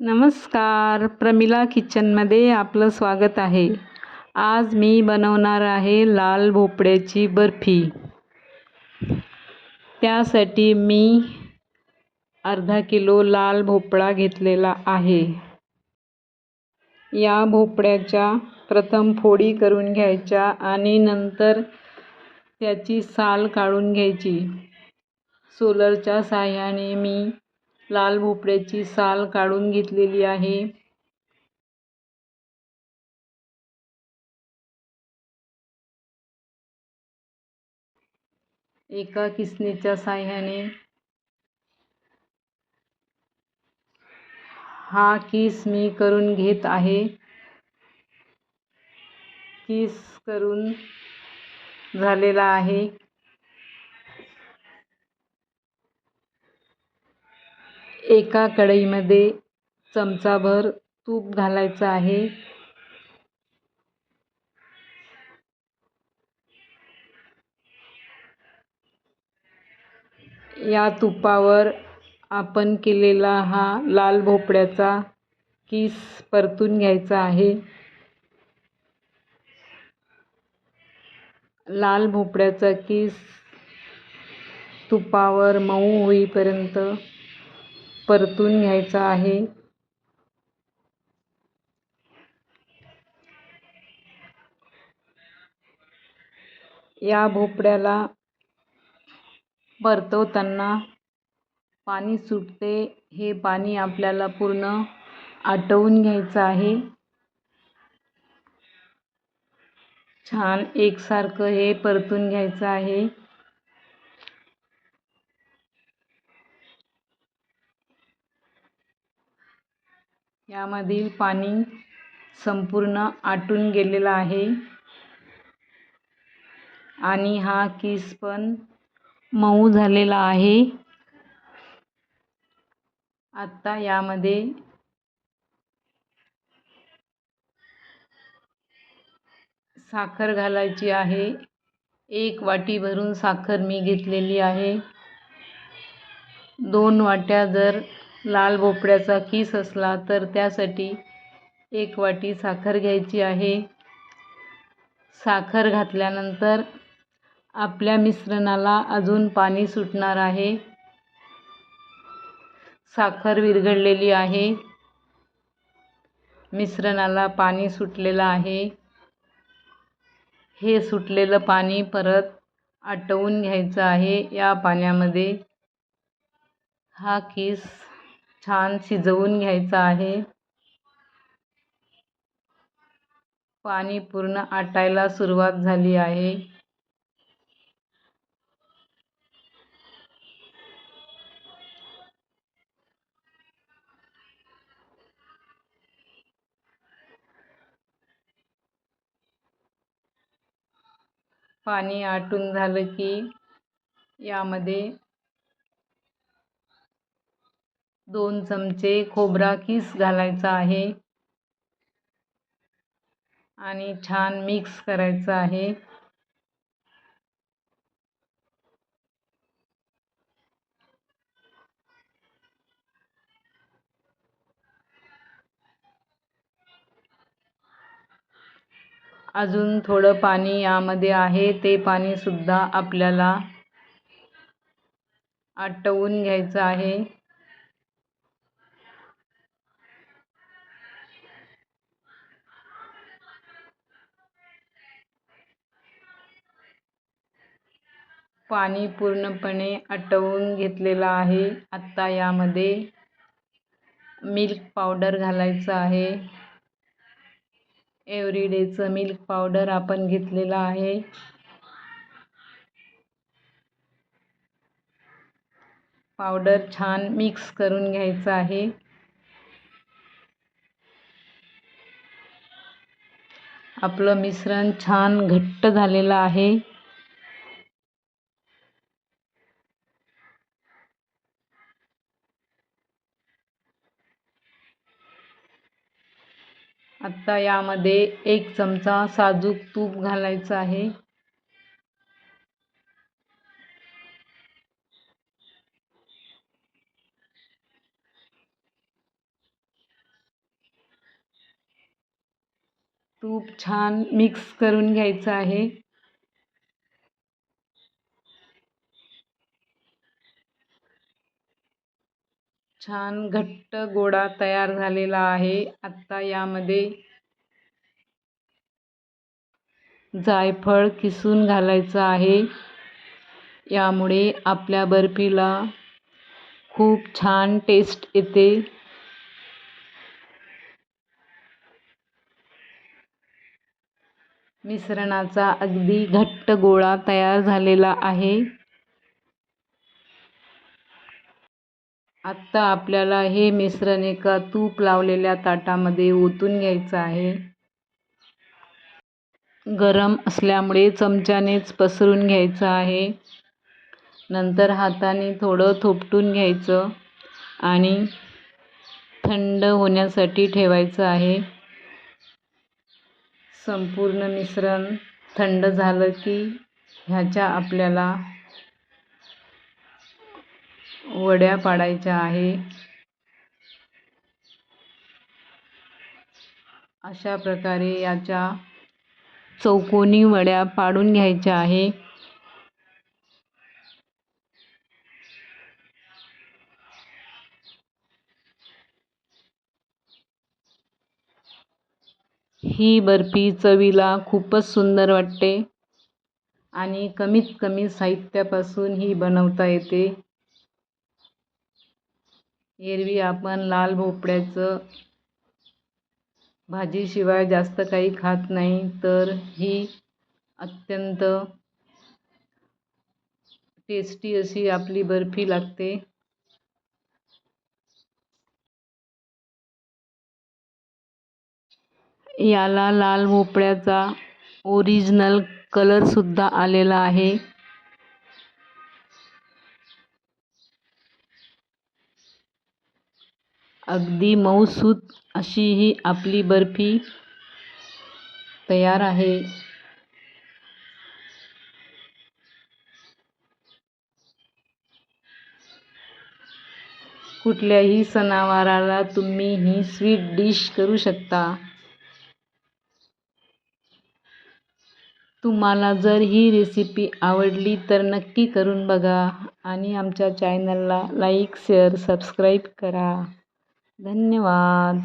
नमस्कार. प्रमिला किचनमध्ये आपलं स्वागत आहे. आज मी बनवणार आहे लाल भोपळ्याची बर्फी. त्यासाठी मी अर्धा किलो लाल भोपळा घेतलेला आहे. या भोपळ्याच्या प्रथम फोडी करून घ्यायच्या आणि नंतर त्याची साल काढून घ्यायची. सोलरच्या साह्याने मी लाल भोपळ्याची साल काढून घेतलेली आहे. एका किसनेच्या साह्याने हा किस मी करून घेत आहे. किस करून झालेला आहे. एका कढईमध्ये चमचाभर तूप घालायचं आहे. या तुपावर आपण केलेला हा लाल भोपळ्याचा किस परतून घ्यायचा आहे. लाल भोपळ्याचा किस तुपावर मऊ होईपर्यंत परतून घ्यायचा आहे. या भोपळ्याला परतवताना पाणी सुटते. हे पाणी आपल्याला पूर्ण आटवून घ्यायचं आहे. छान एकसारखं हे परतून घ्यायचं आहे. यामधील पाणी संपूर्ण आटून गेलेलं आहे. आणि हा किस पण मऊ झालेला आहे. आत्ता यामध्ये साखर घालायची आहे. एक वाटी भरून साखर मी घेतलेली आहे. दोन वाट्या जर लाल भोपळ्याचा किस असला तर त्यासाठी एक वाटी साखर घ्यायची आहे. साखर घातल्यानंतर आपल्या मिश्रणाला अजून पाणी सुटणार आहे. साखर विरघळलेली आहे. मिश्रणाला पाणी सुटलेलं आहे. हे सुटलेलं पाणी परत आटवून घ्यायचं आहे. या पाण्यामध्ये हा किस छान शिजवून घ्यायचा आहे. पाणी पूर्ण आटायला सुरुवात झाली आहे. पाणी आटून झालं की यामध्ये दोन चमचे खोबरा किस घालायचा आहे. आणि छान मिक्स करायचं आहे. अजून थोडं पाणी यामध्ये आहे. ते पाणीसुद्धा आपल्याला आटवून घ्यायचं आहे. पाणी पूर्णपणे आटवून घेतलेलं आहे. आत्ता यामध्ये मिल्क पावडर घालायचं आहे. एव्हरीडेचं मिल्क पावडर आपण घेतलेलं आहे. पावडर छान मिक्स करून घ्यायचं आहे. आपलं मिश्रण छान घट्ट झालेलं आहे. आता यामध्ये एक चमचा साजूक तूप घालायचं आहे. तूप छान मिक्स करून घ्यायचं आहे. छान घट्ट गोळा तयार झालेला आहे. आत्ता यामध्ये जायफळ किसून घालायचं आहे. यामुळे आपल्या बर्फीला खूप छान टेस्ट येते. मिश्रणाचा अगदी घट्ट गोळा तयार झालेला आहे. आत्ता आपल्याला हे मिश्रण एका तूप लावलेल्या ताटामध्ये ओतून घ्यायचं आहे. गरम असल्यामुळे चमच्यानेच पसरून घ्यायचं आहे. नंतर हाताने थोडं थोपटून घ्यायचं आणि थंड होण्यासाठी ठेवायचं आहे. संपूर्ण मिश्रण थंड झालं की ह्याच्या आपल्याला वड्या पाडायच्या आहे. अशा प्रकारे याच्या चौकोनी वड्या पाडून घ्यायच्या आहे. ही बर्फी चवीला खूपच सुंदर वाटते आणि कमीत कमी साहित्यापासून ही बनवता येते. एरवी आपण लाल भोपळ्याचं भाजीशिवाय जास्त काही खात नाही तर ही अत्यंत टेस्टी अशी आपली बर्फी लागते. याला लाल भोपळ्याचा ओरिजिनल कलरसुद्धा आलेला आहे. अगदी मऊसूत अशी ही आपली बर्फी तयार आहे. कुठल्याही सणावाराला तुम्ही ही स्वीट डिश करू शकता. तुम्हाला जर ही रेसिपी आवडली तर नक्की करून बघा आणि आमच्या चॅनलला लाईक शेअर सबस्क्राईब करा. धन्यवाद.